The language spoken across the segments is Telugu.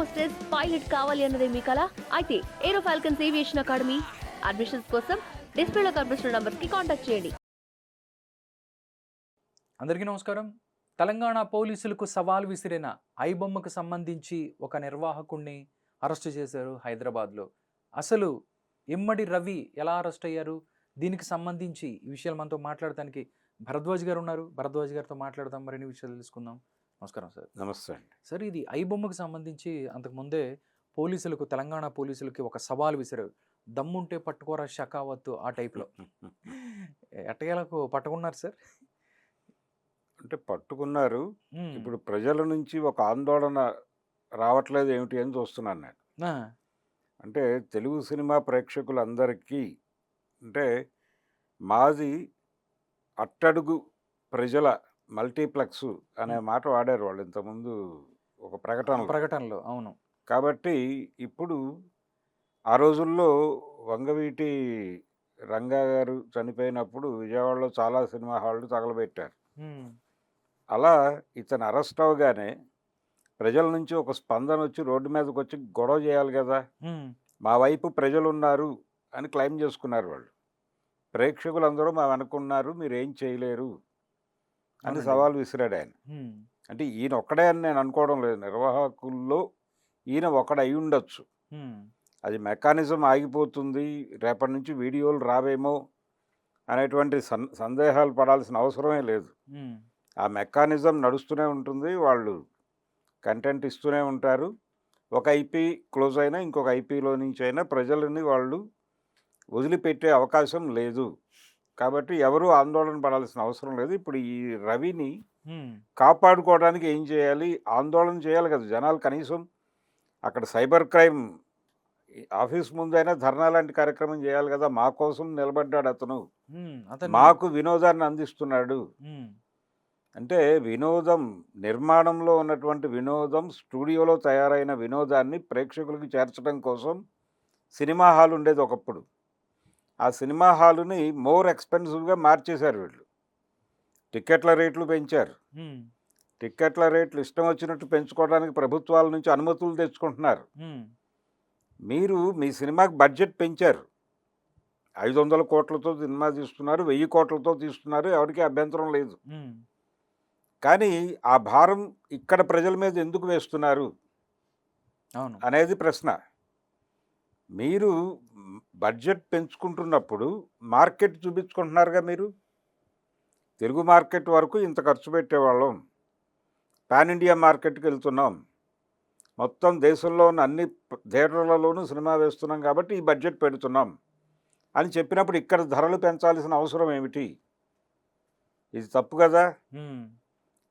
హోస్టెస్ పైలట్ కావాలి అన్నదే మీ కళ అయితే aero falcons aviation academy admissions కోసం డిస్ప్లేలో కనిపిస్తున్న నంబర్స్కి కాంటాక్ట్ చేయండి. అందరికీ నమస్కారం. తెలంగాణ పోలీసులకు సవాల్ విసిరిన ఐబొమ్మకు సంబంధించి ఒక నిర్వాహకుడిని అరెస్ట్ చేశారు హైదరాబాద్లో. అసలు ఇమ్మడి రవి ఎలా అరెస్ట్ అయ్యారు? దీనికి సంబంధించి ఈ విషయాలు మనతో మాట్లాడటానికి భరద్వాజ్ గారు ఉన్నారు. భరద్వాజ్ గారితో మాట్లాడదాం. మరిన్ని విషయాలు తెలుసుకుందాం. నమస్కారం సార్. నమస్తే అండి. సార్ ఇది ఐబొమ్మకు సంబంధించి అంతకుముందే పోలీసులకు తెలంగాణ పోలీసులకి ఒక సవాల్ విసిరారు. దమ్ముంటే పట్టుకోరా షకావత్తు ఆ టైప్లో. ఎట్టగేలకు పట్టుకున్నారు సార్? అంటే పట్టుకున్నారు. ఇప్పుడు ప్రజల నుంచి ఒక ఆందోళన రావట్లేదు ఏమిటి అని చూస్తున్నాను నేను. అంటే తెలుగు సినిమా ప్రేక్షకులందరికీ అంటే మాది అట్టడుగు ప్రజల మల్టీప్లెక్స్ అనే మాట వాడారు వాళ్ళు ఇంతకుముందు ఒక ప్రకటనలో. ప్రకటనలో అవును. కాబట్టి ఇప్పుడు ఆ రోజుల్లో వంగవీటి రంగా గారు చనిపోయినప్పుడు విజయవాడలో చాలా సినిమా హాళ్ళు తగలబెట్టారు. అలా ఇతను అరెస్ట్ అవగానే ప్రజల నుంచి ఒక స్పందన వచ్చి రోడ్డు మీదకి వచ్చి గొడవ చేయాలి కదా. మా వైపు ప్రజలు ఉన్నారు అని క్లెయిమ్ చేసుకున్నారు వాళ్ళు. ప్రేక్షకులందరూ మా వెనుకున్నారు మీరు ఏం చేయలేరు. అని. సవాల్ విసిరాడు ఆయన. అంటే ఈయన ఒక్కడే అని నేను అనుకోవడం లేదు నిర్వాహకుల్లో ఈయన ఒకడు ఉండొచ్చు. అది మెకానిజం ఆగిపోతుంది రేపటి నుంచి వీడియోలు రావేమో అనేటువంటి సన్ సందేహాలు పడాల్సిన అవసరమే లేదు. ఆ మెకానిజం నడుస్తూనే ఉంటుంది వాళ్ళు కంటెంట్ ఇస్తూనే ఉంటారు ఒక ఐపీ క్లోజ్ అయినా ఇంకొక ఐపీలో నుంచి అయినా ప్రజలని వాళ్ళు వదిలిపెట్టే అవకాశం లేదు కాబట్టి ఎవరు ఆందోళన పడాల్సిన అవసరం లేదు. ఇప్పుడు ఈ రవిని. కాపాడుకోవడానికి ఏం చేయాలి? ఆందోళన చేయాలి కదా జనాలు కనీసం. అక్కడ సైబర్ క్రైమ్ ఆఫీస్ ముందైనా ధర్నా లాంటి కార్యక్రమం చేయాలి కదా. మా కోసం నిలబడ్డాడు అతను. మాకు వినోదాన్ని అందిస్తున్నాడు. అంటే వినోదం నిర్మాణంలో ఉన్నటువంటి వినోదం స్టూడియోలో తయారైన వినోదాన్ని ప్రేక్షకులకు చేర్చడం కోసం సినిమా హాల్ ఉండేది ఒకప్పుడు. ఆ సినిమా హాలుని మోర్ ఎక్స్పెన్సివ్గా మార్చేశారు వీళ్ళు. టికెట్ల రేట్లు పెంచారు. మ్మ్. టికెట్ల రేట్లు ఇష్టం వచ్చినట్టు పెంచుకోవడానికి ప్రభుత్వాల నుంచి అనుమతులు తెచ్చుకుంటున్నారు. మీరు మీ సినిమాకి బడ్జెట్ పెంచారు. ఐదు వందల కోట్లతో సినిమా తీస్తున్నారు వెయ్యి కోట్లతో తీస్తున్నారు ఎవరికీ అభ్యంతరం లేదు. కానీ ఆ భారం ఇక్కడ ప్రజల మీద ఎందుకు వేస్తున్నారు? అవును. అనేది ప్రశ్న. మీరు బడ్జెట్ పెంచుకుంటున్నప్పుడు మార్కెట్ చూపించుకుంటున్నారుగా మీరు? తెలుగు మార్కెట్ వరకు ఇంత ఖర్చు పెట్టేవాళ్ళం. పాన్ ఇండియా మార్కెట్కి వెళ్తున్నాం. మొత్తం దేశంలో ఉన్న అన్ని థియేటర్లలోనూ సినిమా వేస్తున్నాం కాబట్టి ఈ బడ్జెట్ పెడుతున్నాం. అని చెప్పినప్పుడు ఇక్కడ ధరలు పెంచాల్సిన అవసరం ఏమిటి? ఇది తప్పు కదా.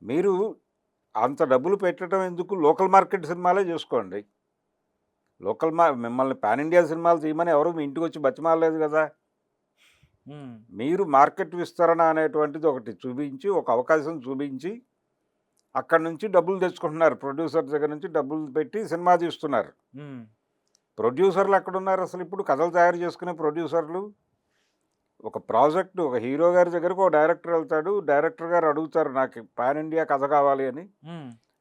మీరు అంత డబ్బులు పెట్టడం ఎందుకు? లోకల్ మార్కెట్ సినిమాలే చేసుకోండి. లోకల్ మా మిమ్మల్ని పాన్ ఇండియా సినిమాలు తీయమని ఎవరు మీ ఇంటికి వచ్చి బతిమాలలేదు కదా. మీరు మార్కెట్ విస్తరణ అనేటువంటిది ఒకటి చూపించి ఒక అవకాశం చూపించి అక్కడ నుంచి డబ్బులు తెచ్చుకుంటున్నారు. ప్రొడ్యూసర్ దగ్గర నుంచి డబ్బులు పెట్టి సినిమా తీస్తున్నారు. ప్రొడ్యూసర్లు ఎక్కడున్నారు అసలు ఇప్పుడు? కథలు తయారు చేసుకునే ప్రొడ్యూసర్లు. ఒక ప్రాజెక్ట్ ఒక హీరో గారి దగ్గరకు ఒక డైరెక్టర్ వెళ్తాడు. డైరెక్టర్ గారు అడుగుతారు నాకు పాన్ ఇండియా కథ కావాలి అని.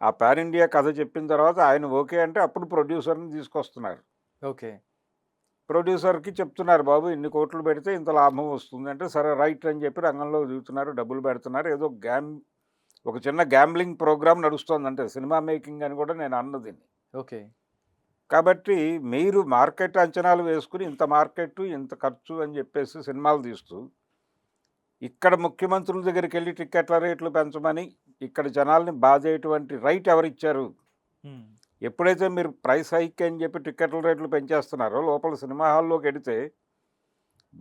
ఆ పాన్ ఇండియా కథ చెప్పిన తర్వాత ఆయన ఓకే అంటే అప్పుడు ప్రొడ్యూసర్ని తీసుకొస్తున్నారు. ఓకే. ప్రొడ్యూసర్కి చెప్తున్నారు బాబు ఇన్ని కోట్లు పెడితే ఇంత లాభం వస్తుంది అంటే సరే రైట్ అని చెప్పి రంగంలో దిగుతున్నారు డబ్బులు పెడుతున్నారు. ఏదో గ్యామ్ ఒక చిన్న గ్యాంబ్లింగ్ ప్రోగ్రామ్ నడుస్తుంది అంటే సినిమా మేకింగ్ అని కూడా నేను అన్నది ఓకే. కాబట్టి మీరు మార్కెట్ అంచనాలు వేసుకుని ఇంత మార్కెట్ ఇంత ఖర్చు అని చెప్పేసి సినిమాలు తీస్తూ ఇక్కడ ముఖ్యమంత్రుల దగ్గరికి వెళ్ళి టిక్కెట్ల రేట్లు పెంచమని ఇక్కడ జనాల్ని బాధేటువంటి రైట్ ఎవరిచ్చారు. ఎప్పుడైతే మీరు ప్రైస్ హైక్ అని చెప్పి టిక్కెట్ల రేట్లు పెంచేస్తున్నారో లోపల సినిమా హాల్లోకి వెడితే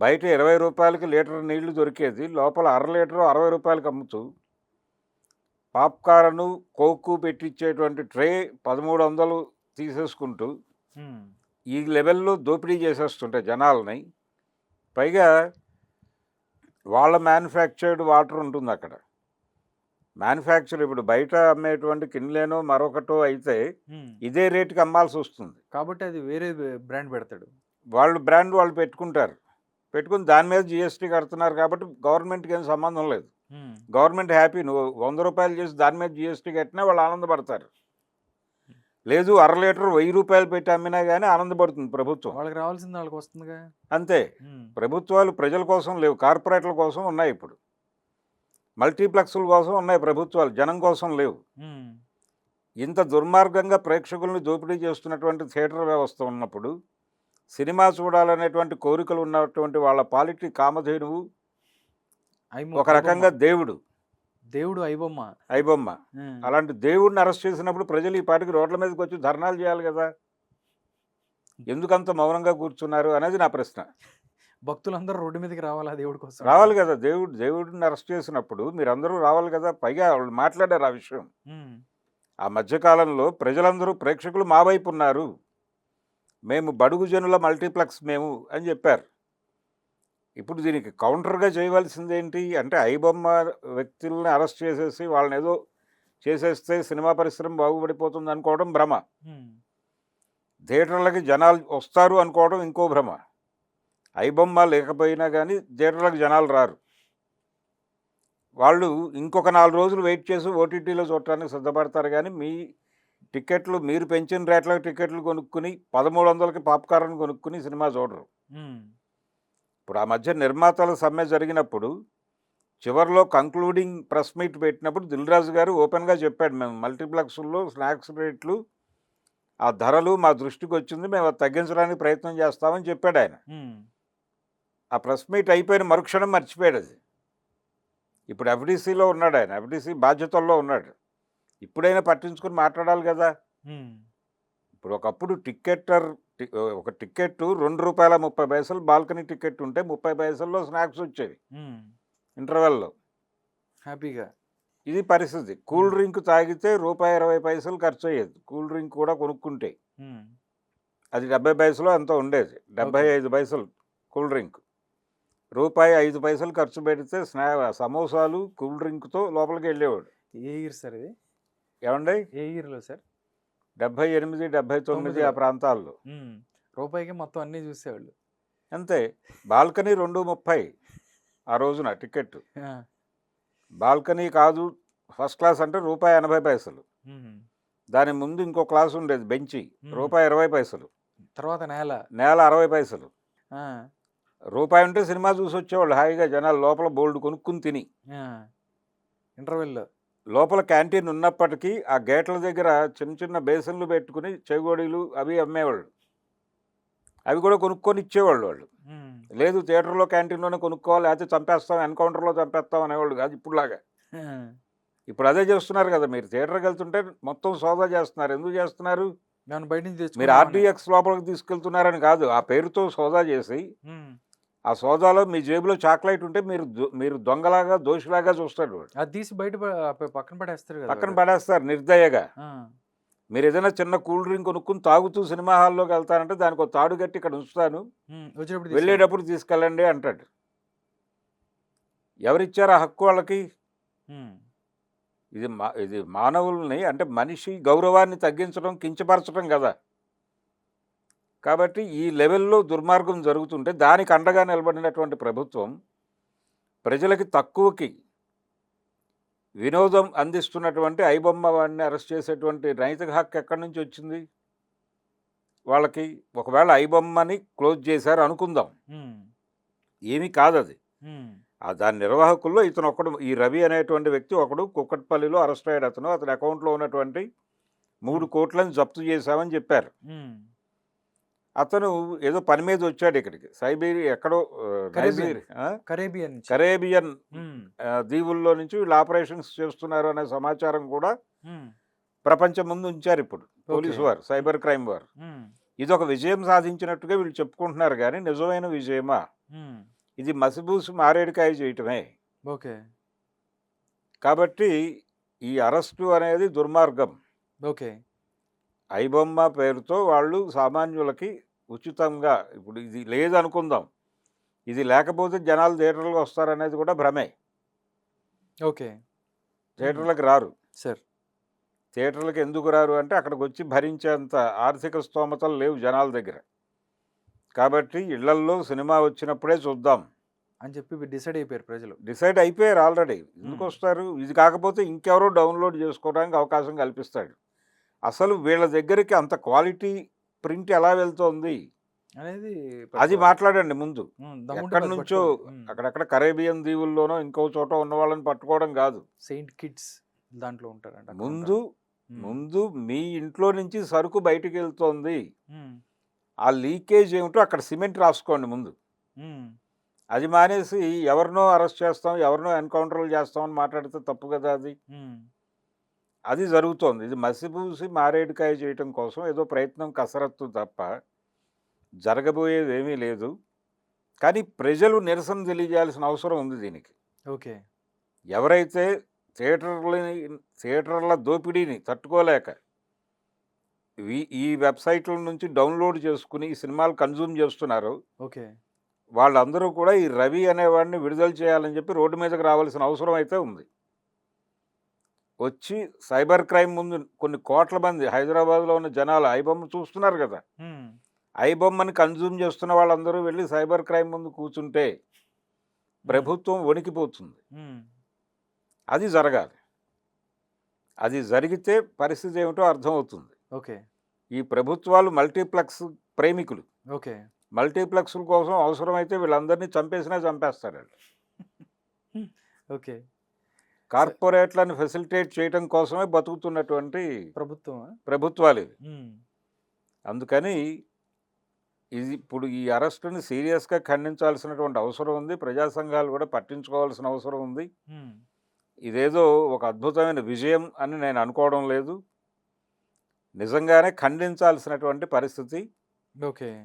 బయట ఇరవై రూపాయలకి లీటర్ నీళ్ళు దొరికేది లోపల అర లీటరు అరవై రూపాయలకి అమ్ముతూ పాప్కార్ను కోకు పెట్టించేటువంటి ట్రే పదమూడు వందలు తీసేసుకుంటూ. ఈ లెవెల్లో దోపిడీ చేసేస్తుంటాయి జనాలని పైగా వాళ్ళ మ్యానుఫ్యాక్చర్డ్ వాటర్ ఉంటుంది అక్కడ మ్యానుఫ్యాక్చర్ ఇప్పుడు బయట అమ్మేటువంటి కిన్లేనో మరొకటో అయితే. ఇదే రేటుకి అమ్మాల్సి వస్తుంది. కాబట్టి అది వేరే బ్రాండ్ పెడతాడు. వాళ్ళు బ్రాండ్ వాళ్ళు పెట్టుకుంటారు. పెట్టుకుని దాని మీద జిఎస్టీ కడుతున్నారు కాబట్టి గవర్నమెంట్కి ఏం సంబంధం లేదు. Government happy. నువ్వు వంద రూపాయలు చేసి దాని మీద జిఎస్టీ కట్టినా వాళ్ళు ఆనందపడతారు. లేదు అర లీటర్ వెయ్యి రూపాయలు పెట్టి అమ్మినా కానీ ఆనందపడుతుంది ప్రభుత్వం. వాళ్ళకి రావాల్సింది వాళ్ళకి వస్తుందిగా. అంతే. ప్రభుత్వాలు ప్రజల కోసం లేవు కార్పొరేట్ల కోసం ఉన్నాయి ఇప్పుడు. మల్టీప్లెక్స్ల కోసం ఉన్నాయి ప్రభుత్వాలు జనం కోసం లేవు. ఇంత దుర్మార్గంగా ప్రేక్షకుల్ని దోపిడీ చేస్తున్నటువంటి థియేటర్ వ్యవస్థ ఉన్నప్పుడు సినిమా చూడాలనేటువంటి కోరికలు ఉన్నటువంటి వాళ్ళ పాలిటీ కామధేనువు ఒక రకంగా దేవుడు. దేవుడు ఐబొమ్మ. ఐబొమ్మ. అలాంటి దేవుడిని అరెస్ట్ చేసినప్పుడు ప్రజలు ఈ పాటికి రోడ్ల మీదకి వచ్చి ధర్నాలు చేయాలి కదా. ఎందుకంత మౌనంగా కూర్చున్నారు అనేది నా ప్రశ్న. భక్తులందరూ రోడ్డు మీదకి రావాలా దేవుడి కోసం? రావాలి కదా దేవుడు దేవుడిని అరెస్ట్ చేసినప్పుడు మీరందరూ రావాలి కదా? పైగా వాళ్ళు మాట్లాడారు ఆ విషయం. ఆ మధ్యకాలంలో ప్రజలందరూ ప్రేక్షకులు మా వైపు ఉన్నారు. మేము బడుగు జనుల మల్టీప్లెక్స్ మేము అని చెప్పారు. ఇప్పుడు దీనికి కౌంటర్గా చేయవలసింది ఏంటి? అంటే ఐబొమ్మ వ్యక్తుల్ని అరెస్ట్ చేసేసి వాళ్ళని ఏదో చేసేస్తే సినిమా పరిశ్రమ బాగుపడిపోతుంది అనుకోవడం భ్రమ. థియేటర్లకి జనాలు వస్తారు అనుకోవడం ఇంకో భ్రమ. ఐబొమ్మ లేకపోయినా కానీ థియేటర్లకు జనాలు రారు. వాళ్ళు ఇంకొక నాలుగు రోజులు వెయిట్ చేసి ఓటీటీలో చూడటానికి సిద్ధపడతారు కానీ మీ టికెట్లు మీరు పెంచిన రేట్లకు టికెట్లు కొనుక్కుని పదమూడు వందలకి పాప్కార్న్ కొనుక్కుని సినిమా చూడరు. ఇప్పుడు ఆ మధ్య నిర్మాతల సమ్మె జరిగినప్పుడు చివరిలో కంక్లూడింగ్ ప్రెస్ మీట్ పెట్టినప్పుడు దిల్రాజు గారు ఓపెన్గా చెప్పాడు మేము మల్టీప్లెక్స్లో స్నాక్స్ రేట్లు ఆ ధరలు మా దృష్టికి వచ్చింది మేము అది తగ్గించడానికి ప్రయత్నం చేస్తామని చెప్పాడు ఆయన. ఆ ప్రెస్ మీట్ అయిపోయిన మరుక్షణం మర్చిపోయాడు అది. ఇప్పుడు ఎఫ్డీసీలో ఉన్నాడు ఆయన. ఎఫ్డీసీ బాధ్యతల్లో ఉన్నాడు. ఇప్పుడైనా పట్టించుకుని మాట్లాడాలి కదా. ఇప్పుడు ఒకప్పుడు టికెటర్ టి- ఒక టికెట్ రెండు రూపాయల ముప్పై పైసలు బాల్కనీ టికెట్ ఉంటే ముప్పై పైసల్లో స్నాక్స్ వచ్చేవి. ఇంటర్వెల్లో. హ్యాపీగా. ఇది పరిస్థితి. కూల్ డ్రింక్ తాగితే రూపాయి ఇరవై పైసలు ఖర్చు అయ్యేది కూల్ డ్రింక్ కూడా కొనుక్కుంటే. అది డెబ్బై పైసలు ఎంతో ఉండేది. డెబ్బై. ఐదు పైసలు కూల్ డ్రింక్. రూపాయి ఐదు పైసలు ఖర్చు పెడితే స్నా సమోసాలు కూల్ డ్రింక్తో లోపలికి వెళ్ళేవాడు ఏ ఇయర్ సార్ ఇది? ఏమండి? ఏ ఇయర్లో సార్? డెబ్బై ఎనిమిది డెబ్బై తొమ్మిది ఆ. ప్రాంతాల్లో. రూపాయికి మొత్తం అన్నీ చూసేవాళ్ళు. అంతే. బాల్కనీ రెండు ముప్పై ఆ రోజున టికెట్ బాల్కనీ కాదు ఫస్ట్ క్లాస్ అంటే రూపాయి ఎనభై పైసలు. దాని ముందు ఇంకో క్లాస్ ఉండేది బెంచి. రూపాయి ఇరవై పైసలు. తర్వాత నేల. నేల అరవై పైసలు. రూపాయి ఉంటే సినిమా చూసి వచ్చేవాళ్ళు. హాయిగా జనాలు లోపల బోల్డ్ కొనుక్కుని తిని. ఇంటర్వెల్లో. లోపల క్యాంటీన్ ఉన్నప్పటికీ ఆ గేట్ల దగ్గర చిన్న చిన్న బేసన్లు పెట్టుకుని చెగోడీలు అవి అమ్మేవాళ్ళు. అవి కూడా కొనుక్కొని ఇచ్చేవాళ్ళు వాళ్ళు. లేదు థియేటర్లో క్యాంటీన్లోనే కొనుక్కోవాలి లేకపోతే చంపేస్తాం ఎన్కౌంటర్లో చంపేస్తాం అనేవాళ్ళు కాదు ఇప్పుడులాగా. ఇప్పుడు అదే చేస్తున్నారు కదా మీరు. థియేటర్కి వెళ్తుంటే మొత్తం సోదా చేస్తున్నారు. ఎందుకు చేస్తున్నారు? మీరు. ఆర్డీఎక్స్ లోపలికి తీసుకెళ్తున్నారని కాదు. ఆ పేరుతో సోదా చేసి ఆ సోదాలో మీ జేబులో చాక్లెట్ ఉంటే మీరు మీరు దొంగలాగా దోషిలాగా చూస్తాడు వాడు. అది తీసి బయట పక్కన పడేస్తారు పక్కన. పడేస్తారు నిర్దయగా. మీరు ఏదైనా చిన్న కూల్ డ్రింక్ కొనుక్కుని తాగుతూ సినిమా హాల్లోకి వెళ్తానంటే దానికి ఒక తాడు కట్టి ఇక్కడ ఉంచుతాను. వెళ్ళేటప్పుడు తీసుకెళ్ళండి అంటాడు. ఎవరిచ్చారు ఆ హక్కు వాళ్ళకి? ఇది మా ఇది మానవుల్ని అంటే మనిషి గౌరవాన్ని తగ్గించడం కించపరచడం కదా. కాబట్టి ఈ లెవెల్లో దుర్మార్గం జరుగుతుంటే దానికి అండగా నిలబడినటువంటి ప్రభుత్వం ప్రజలకి తక్కువకి వినోదం అందిస్తున్నటువంటి ఐబొమ్మ వాడిని అరెస్ట్ చేసేటువంటి నైతిక హక్కు ఎక్కడి నుంచి వచ్చింది? వాళ్ళకి ఒకవేళ ఐబొమ్మని క్లోజ్ చేశారు అనుకుందాం. ఏమీ కాదు అది దాని నిర్వాహకుల్లో ఇతను ఒకడు ఈ రవి అనేటువంటి వ్యక్తి ఒకడు కుక్కట్పల్లిలో అరెస్ట్ అయ్యాడు అతను. అతని అకౌంట్లో ఉన్నటువంటి మూడు కోట్లను జప్తు చేశామని చెప్పారు. అతను ఏదో పని మీద వచ్చాడు ఇక్కడికి. సైబీరియా ఎక్కడో కరేబియన్. కరేబియన్ దీవుల్లో నుంచి వీళ్ళు ఆపరేషన్స్ చేస్తున్నారు అనే సమాచారం కూడా ప్రపంచం ముందు ఉంచారు ఇప్పుడు పోలీసు. వారు సైబర్ క్రైమ్ వారు. ఇది ఒక విజయం సాధించినట్టుగా వీళ్ళు చెప్పుకుంటున్నారు కానీ నిజమైన విజయమా? ఇది మసిబూసి మారేడుకాయ చేయటమే. ఓకే. కాబట్టి ఈ అరెస్టు అనేది దుర్మార్గం. ఓకే. ఐబొమ్మ పేరుతో వాళ్ళు సామాన్యులకి ఉచితంగా ఇప్పుడు ఇది లేదనుకుందాం. ఇది లేకపోతే జనాలు థియేటర్లకు వస్తారనేది కూడా భ్రమే. ఓకే. థియేటర్లకు రారు. సార్. థియేటర్లకు ఎందుకు రారు అంటే అక్కడికి వచ్చి భరించేంత ఆర్థిక స్తోమతలు లేవు జనాల దగ్గర. కాబట్టి ఇళ్ళల్లో సినిమా వచ్చినప్పుడే చూద్దాం. అని చెప్పి డిసైడ్ అయిపోయారు ప్రజలు. డిసైడ్ అయిపోయారు ఆల్రెడీ. ఎందుకు. వస్తారు? ఇది కాకపోతే ఇంకెవరో డౌన్లోడ్ చేసుకోవడానికి అవకాశం కల్పిస్తాడు. అసలు వీళ్ళ దగ్గరికి అంత క్వాలిటీ ప్రింట్ ఎలా వెళ్తోంది అనేది అది మాట్లాడండి ముందు ఎక్కడి నుంచో. అక్కడక్కడ కరేబియన్ దీవుల్లోనో ఇంకో చోట ఉన్న వాళ్ళని పట్టుకోవడం కాదు సెయింట్ కిడ్స్ దాంట్లో ఉంటారంట ముందు. ముందు మీ ఇంట్లో నుంచి సరుకు బయటికి వెళ్తోంది. ఆ లీకేజ్ ఏమిటో అక్కడ సిమెంట్ రాసుకోండి ముందు. అది మానేసి ఎవరినో అరెస్ట్ చేస్తాం ఎవరినో ఎన్కౌంటర్లు చేస్తాం అని మాట్లాడితే తప్పు కదా అది. అది జరుగుతోంది. ఇది మసిపూసి మారేడుకాయ చేయటం కోసం ఏదో ప్రయత్నం కసరత్తు తప్ప జరగబోయేది ఏమీ లేదు. కానీ ప్రజలు నిరసన తెలియజేయాల్సిన అవసరం ఉంది దీనికి. ఓకే. ఎవరైతే థియేటర్లని థియేటర్ల దోపిడీని తట్టుకోలేక ఈ ఈ వెబ్సైట్ల నుంచి డౌన్లోడ్ చేసుకుని ఈ సినిమాలు కన్జ్యూమ్ చేస్తున్నారో ఓకే. వాళ్ళందరూ కూడా ఈ రవి అనేవాడిని విడుదల చేయాలని చెప్పి రోడ్డు మీదకి రావాల్సిన అవసరం అయితే ఉంది. వచ్చి సైబర్ క్రైమ్ ముందు కొన్ని కోట్ల మంది హైదరాబాద్లో ఉన్న జనాలు ఐబొమ్మ చూస్తున్నారు కదా. ఐబొమ్మని కన్జ్యూమ్ చేస్తున్న వాళ్ళందరూ వెళ్ళి సైబర్ క్రైమ్ ముందు కూర్చుంటే ప్రభుత్వం వణికిపోతుంది. అది జరగాలి. అది జరిగితే పరిస్థితి ఏమిటో అర్థమవుతుంది. ఓకే. ఈ ప్రభుత్వాలు మల్టీప్లెక్స్ ప్రేమికులు. ఓకే. మల్టీప్లెక్స్ల కోసం అవసరమైతే వీళ్ళందరినీ చంపేసినా చంపేస్తారు ఓకే. కార్పొరేట్లను ఫెసిలిటేట్ చేయడం కోసమే బతుకుతున్నటువంటి ప్రభుత్వం ప్రభుత్వాలు ఇవి. అందుకని ఇది ఇప్పుడు ఈ అరెస్టుని సీరియస్గా ఖండించాల్సినటువంటి అవసరం ఉంది. ప్రజా సంఘాలు కూడా పట్టించుకోవాల్సిన అవసరం ఉంది. ఇదేదో ఒక అద్భుతమైన విజయం అని నేను అనుకోవడం లేదు. నిజంగానే ఖండించాల్సినటువంటి పరిస్థితి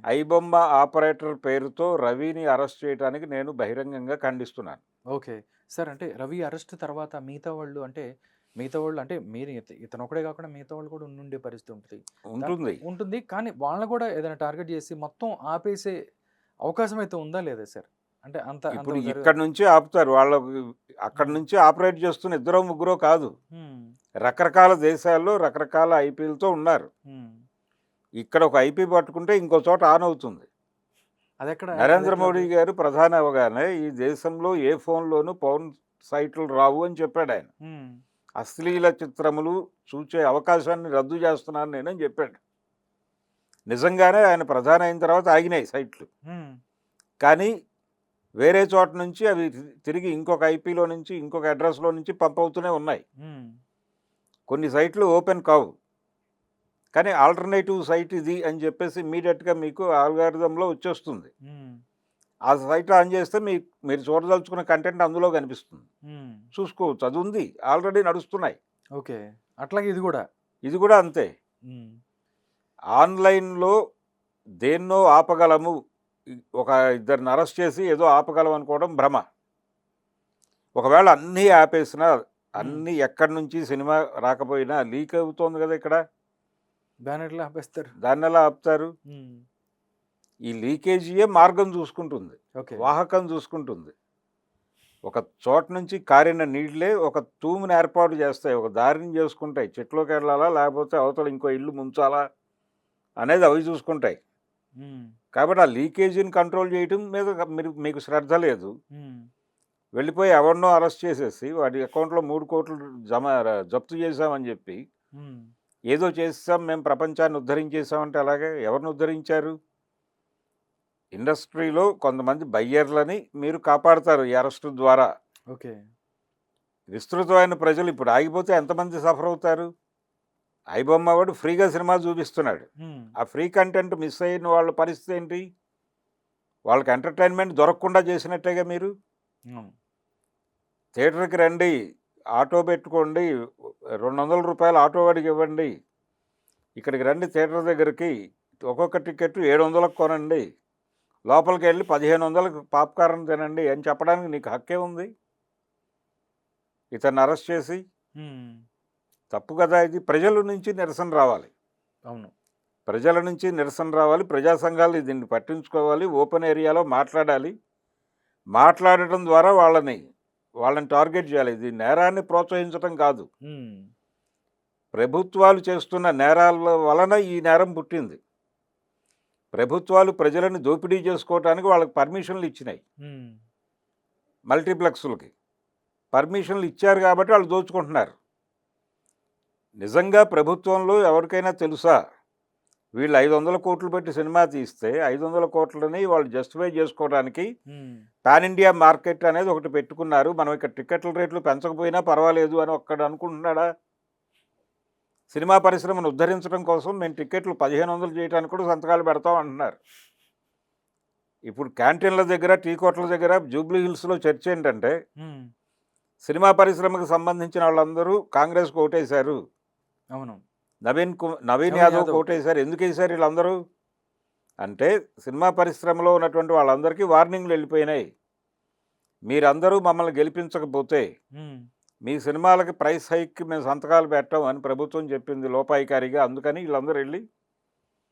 ఐబొమ్మ ఆపరేటర్ పేరుతో రవిని అరెస్ట్ చేయడానికి నేను బహిరంగంగా ఖండిస్తున్నాను. ఓకే. సార్ అంటే రవి అరెస్ట్ తర్వాత మిగతా వాళ్ళు అంటే మిగతా వాళ్ళు అంటే మీరు ఇత- ఇతను ఒకడే కాకుండా మిగతా వాళ్ళు కూడా ఉండే పరిస్థితి ఉంటుంది. ఉంటుంది. ఉంటుంది. కానీ వాళ్ళని కూడా ఏదైనా టార్గెట్ చేసి మొత్తం ఆపేసే అవకాశం అయితే ఉందా లేదా సార్? అంటే అంత ఇప్పుడు ఇక్కడ నుంచి ఆపుతారు. వాళ్ళకు అక్కడ నుంచి ఆపరేట్ చేస్తున్న ఇద్దరో ముగ్గురో కాదు. రకరకాల దేశాల్లో రకరకాల ఐపీలతో ఉన్నారు. ఇక్కడ ఒక ఐపీ పట్టుకుంటే ఇంకో చోట ఆన్ అవుతుంది. అది ఎక్కడ నరేంద్ర మోడీ గారు ప్రధాని అవగానే ఈ దేశంలో ఏ ఫోన్లోనూ పౌన్ సైట్లు రావు అని చెప్పాడు ఆయన. అశ్లీల చిత్రములు చూచే అవకాశాన్ని రద్దు చేస్తున్నాను నేనని చెప్పాడు. నిజంగానే ఆయన ప్రధాని అయిన తర్వాత ఆగినాయి సైట్లు. కానీ వేరే చోట నుంచి అవి తిరిగి ఇంకొక ఐపీలో నుంచి ఇంకొక అడ్రస్లో నుంచి పంప్ అవుతూనే ఉన్నాయి. కొన్ని సైట్లు ఓపెన్ కావు. కానీ ఆల్టర్నేటివ్ సైట్ ఇది అని చెప్పేసి ఇమీడియట్గా మీకు ఆల్గారిథంలో వచ్చేస్తుంది. ఆ సైట్ ఆన్ చేస్తే మీ మీరు చూడదలుచుకున్న కంటెంట్ అందులో కనిపిస్తుంది. చూసుకోవచ్చు. అది ఉంది. ఆల్రెడీ నడుస్తున్నాయి. ఓకే. అట్లాగే ఇది కూడా. ఇది కూడా అంతే. ఆన్లైన్లో దేన్నో ఆపగలము. ఒక ఇద్దరిని అరెస్ట్ చేసి ఏదో ఆపగలం అనుకోవడం భ్రమ. ఒకవేళ అన్నీ ఆపేసినా అన్నీ ఎక్కడి నుంచి సినిమా రాకపోయినా లీక్ అవుతోంది కదా ఇక్కడ. బ్యానర్లు ఆపేస్తారు? దాన్ని ఎలా ఆపుతారు? ఈ లీకేజీయే మార్గం చూసుకుంటుంది. వాహకం చూసుకుంటుంది. ఒక చోట నుంచి కారిన నీళ్ళే ఒక తూముని ఏర్పాటు చేస్తాయి. ఒక దారిని చేసుకుంటాయి. చెట్లోకి వెళ్ళాలా? లేకపోతే అవతల ఇంకో ఇల్లు ముంచాలా? అనేది అవి చూసుకుంటాయి. కాబట్టి ఆ లీకేజీని కంట్రోల్ చేయటం మీద మీరు మీకు శ్రద్ధ లేదు. వెళ్ళిపోయి ఎవరినో అరెస్ట్ చేసేసి వాడి అకౌంట్లో మూడు కోట్లు జమ జప్తు చేశామని చెప్పి ఏదో చేసాం మేము ప్రపంచాన్ని ఉద్ధరించేసామంటే అలాగే ఎవరిని ఉద్ధరించారు? ఇండస్ట్రీలో కొంతమంది బయ్యర్లని మీరు కాపాడతారు ఈ అరెస్టు ద్వారా. ఓకే. విస్తృతమైన ప్రజలు ఇప్పుడు ఆగిపోతే ఎంతమంది సఫర్ అవుతారు? ఐబొమ్మ వాడు ఫ్రీగా సినిమా చూపిస్తున్నాడు. ఆ ఫ్రీ కంటెంట్ మిస్ అయిన వాళ్ళ పరిస్థితి ఏంటి? వాళ్ళకి ఎంటర్టైన్మెంట్ దొరకకుండా చేసినట్టేగా మీరు? థియేటర్కి రండి ఆటో పెట్టుకోండి రెండు వందల రూపాయలు ఆటో వాడికి ఇవ్వండి. ఇక్కడికి రండి థియేటర్ దగ్గరికి. ఒక్కొక్క టికెట్ ఏడు వందలకు కొనండి. లోపలికి వెళ్ళి పదిహేను వందలకు పాప్కార్న్ తినండి అని చెప్పడానికి నీకు హక్కే ఉంది. ఇతన్ని అరెస్ట్ చేసి తప్పు కదా ఇది. ప్రజల నుంచి నిరసన రావాలి. అవును. ప్రజల నుంచి నిరసన రావాలి. ప్రజా సంఘాలు దీన్ని పట్టించుకోవాలి. ఓపెన్ ఏరియాలో మాట్లాడాలి. మాట్లాడటం ద్వారా వాళ్ళని వాళ్ళని టార్గెట్ చేయాలి. ఇది నేరాన్ని ప్రోత్సహించడం కాదు. ప్రభుత్వాలు చేస్తున్న నేరాల వలన ఈ నేరం పుట్టింది. ప్రభుత్వాలు ప్రజలను దోపిడీ చేసుకోవడానికి వాళ్ళకి పర్మిషన్లు ఇచ్చినాయి. మల్టీప్లెక్స్లకి పర్మిషన్లు ఇచ్చారు కాబట్టి వాళ్ళు దోచుకుంటున్నారు. నిజంగా ప్రభుత్వంలో ఎవరికైనా తెలుసా? వీళ్ళు ఐదు వందల కోట్లు పెట్టి సినిమా తీస్తే ఐదు వందల కోట్లని వాళ్ళు జస్టిఫై చేసుకోవడానికి పాన్ ఇండియా మార్కెట్ అనేది ఒకటి పెట్టుకున్నారు. మనం ఇక్కడ టికెట్ల రేట్లు పెంచకపోయినా పర్వాలేదు అని ఒక్కడు అనుకుంటున్నాడా? సినిమా పరిశ్రమను ఉద్ధరించడం కోసం మేము టికెట్లు పదిహేను వందలు చేయడానికి కూడా సంతకాలు పెడతాం అంటున్నారు. ఇప్పుడు క్యాంటీన్ల దగ్గర టీ కోట్ల దగ్గర జూబ్లీ హిల్స్లో చర్చ ఏంటంటే సినిమా పరిశ్రమకు సంబంధించిన వాళ్ళందరూ కాంగ్రెస్కి ఓటేశారు. అవును. నవీన్కు నవీన్ యాదవ్. ఓటేశారు ఎందుకు వేశారు వీళ్ళందరూ? అంటే సినిమా పరిశ్రమలో ఉన్నటువంటి వాళ్ళందరికీ వార్నింగ్లు వెళ్ళిపోయినాయి. మీరందరూ మమ్మల్ని గెలిపించకపోతే మీ సినిమాలకి ప్రైస్ హైక్కి మేము సంతకాలు పెట్టాం అని ప్రభుత్వం చెప్పింది లోపాయికారిగా. అందుకని వీళ్ళందరూ వెళ్ళి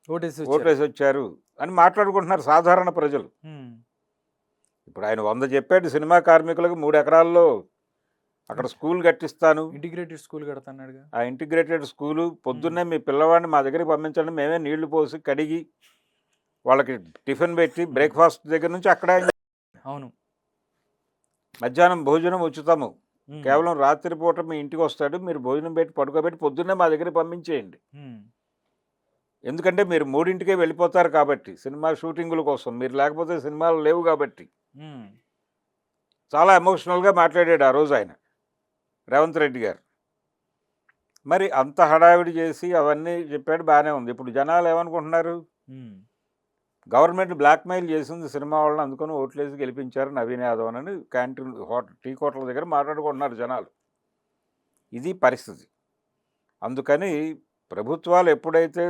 ఓటేసి వచ్చారు. ఓటేసి వచ్చారు అని మాట్లాడుకుంటున్నారు సాధారణ ప్రజలు. ఇప్పుడు ఆయన వంద చెప్పాడు సినిమా కార్మికులకు మూడు ఎకరాల్లో అక్కడ స్కూల్ కట్టిస్తాను. ఇంటిగ్రేటెడ్ స్కూల్ కడతాన్నాడుగా. ఆ ఇంటిగ్రేటెడ్ స్కూలు పొద్దున్నే మీ పిల్లవాడిని మా దగ్గరికి పంపించండి. మేమే నీళ్ళు పోసి కడిగి వాళ్ళకి టిఫిన్ పెట్టి బ్రేక్ఫాస్ట్ దగ్గర నుంచి అక్కడే అవును. మధ్యాహ్నం భోజనం ఉచితము. కేవలం రాత్రిపూట మీ ఇంటికి వస్తాడు. మీరు భోజనం పెట్టి పడుకోబెట్టి పొద్దున్నే మా దగ్గర పంపించేయండి. ఎందుకంటే మీరు మూడింటికే వెళ్ళిపోతారు కాబట్టి సినిమా షూటింగుల కోసం. మీరు లేకపోతే సినిమాలు లేవు కాబట్టి. చాలా ఎమోషనల్గా మాట్లాడాడు ఆ రోజు ఆయన. రేవంత్ రెడ్డి గారు. మరి అంత హడావిడి చేసి అవన్నీ చెప్పాడు బాగానే ఉంది. ఇప్పుడు జనాలు ఏమనుకుంటున్నారు? గవర్నమెంట్ బ్లాక్మెయిల్ చేసింది సినిమా వాళ్ళని అందుకని ఓట్లేసి గెలిపించారు నవీన్ యాదవ్ అని క్యాంటీన్ హోటల్ టీ కోట్ల దగ్గర మాట్లాడుకుంటున్నారు జనాలు. ఇది పరిస్థితి. అందుకని ప్రభుత్వాలు ఎప్పుడైతే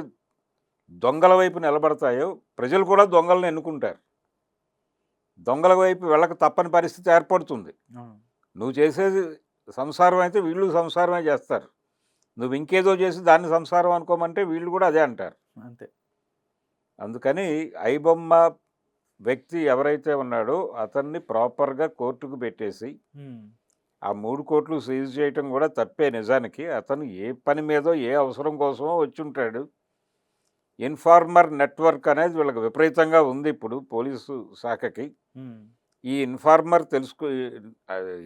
దొంగల వైపు నిలబడతాయో ప్రజలు కూడా దొంగలను ఎన్నుకుంటారు. దొంగల వైపు వెళ్ళక తప్పని పరిస్థితి ఏర్పడుతుంది. నువ్వు చేసేది సంసారం అయితే వీళ్ళు సంసారమే చేస్తారు. నువ్వు ఇంకేదో చేసి దాన్ని సంసారం అనుకోమంటే వీళ్ళు కూడా అదే అంటారు. అంతే. అందుకని ఐబొమ్మ వ్యక్తి ఎవరైతే ఉన్నాడో అతన్ని ప్రాపర్గా కోర్టుకు పెట్టేసి ఆ మూడు కోట్లు సీజ్ చేయటం కూడా తప్పే నిజానికి. అతను ఏ పని మీదో ఏ అవసరం కోసమో వచ్చి ఉంటాడు ఇన్ఫార్మర్ నెట్వర్క్ అనేది వీళ్ళకి విపరీతంగా ఉంది ఇప్పుడు పోలీసు శాఖకి. ఈ ఇన్ఫార్మర్ తెలుసుకో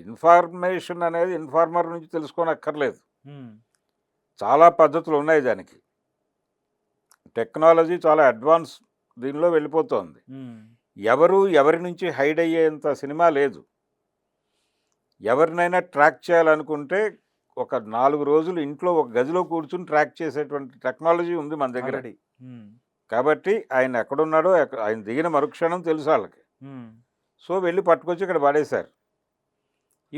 ఇన్ఫర్మేషన్ అనేది ఇన్ఫార్మర్ నుంచి తెలుసుకోనక్కర్లేదు. చాలా పద్ధతులు ఉన్నాయి దానికి. టెక్నాలజీ చాలా అడ్వాన్స్ దీనిలో వెళ్ళిపోతోంది. ఎవరు ఎవరి నుంచి హైడ్ అయ్యేంత సినిమా లేదు. ఎవరినైనా ట్రాక్ చేయాలనుకుంటే ఒక నాలుగు రోజులు ఇంట్లో ఒక గదిలో కూర్చుని ట్రాక్ చేసేటువంటి టెక్నాలజీ ఉంది మన దగ్గర. కాబట్టి ఆయన ఎక్కడున్నాడో ఎక్క- ఆయన దిగిన మరుక్షణం తెలుసు వాళ్ళకి. సో వెళ్ళి పట్టుకొచ్చి ఇక్కడ పడేశారు.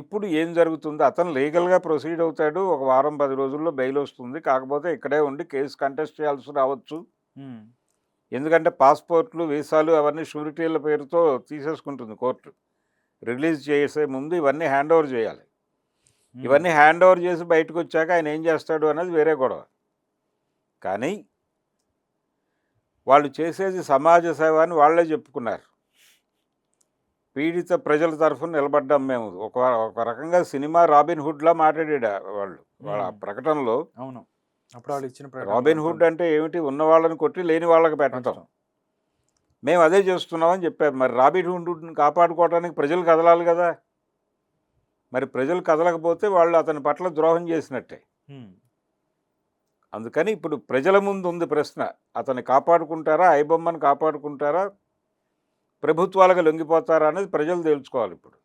ఇప్పుడు ఏం జరుగుతుంది? అతను లీగల్గా ప్రొసీడ్ అవుతాడు. ఒక వారం పది రోజుల్లో బెయిల్ వస్తుంది. కాకపోతే ఇక్కడే ఉండి కేసు కంటెస్ట్ చేయాల్సి రావచ్చు. ఎందుకంటే పాస్పోర్ట్లు వీసాలు అవన్నీ షూరిటీల పేరుతో తీసేసుకుంటుంది కోర్టు. రిలీజ్ చేసే ముందు ఇవన్నీ హ్యాండ్ ఓవర్ చేయాలి. ఇవన్నీ హ్యాండ్ ఓవర్ చేసి బయటకు వచ్చాక ఆయన ఏం చేస్తాడు అనేది వేరే గొడవ. కానీ వాళ్ళు చేసేది సమాజ సేవ అని వాళ్ళే చెప్పుకున్నారు. పీడిత ప్రజల తరఫున నిలబడ్డాం మేము. ఒక ఒక రకంగా సినిమా రాబిన్ హుడ్లా మాట్లాడాడు వాళ్ళు. వాళ్ళ. ప్రకటనలో అవును. అప్పుడు వాళ్ళు ఇచ్చిన రాబిన్ హుడ్ అంటే ఏమిటి? ఉన్న వాళ్ళని కొట్టి లేని వాళ్ళకి పెట్టడం. మేము అదే చేస్తున్నామని చెప్పారు. మరి రాబిన్ హుడ్ని కాపాడుకోవడానికి ప్రజలు కదలాలి కదా. మరి ప్రజలు కదలకపోతే వాళ్ళు అతని పట్ల ద్రోహం చేసినట్టే. అందుకని ఇప్పుడు ప్రజల ముందు ఉంది ప్రశ్న. అతన్ని కాపాడుకుంటారా? ఐబొమ్మని కాపాడుకుంటారా? ప్రభుత్వాలకు లొంగిపోతారా అనేది ప్రజలు తేల్చుకోవాలి ఇప్పుడు.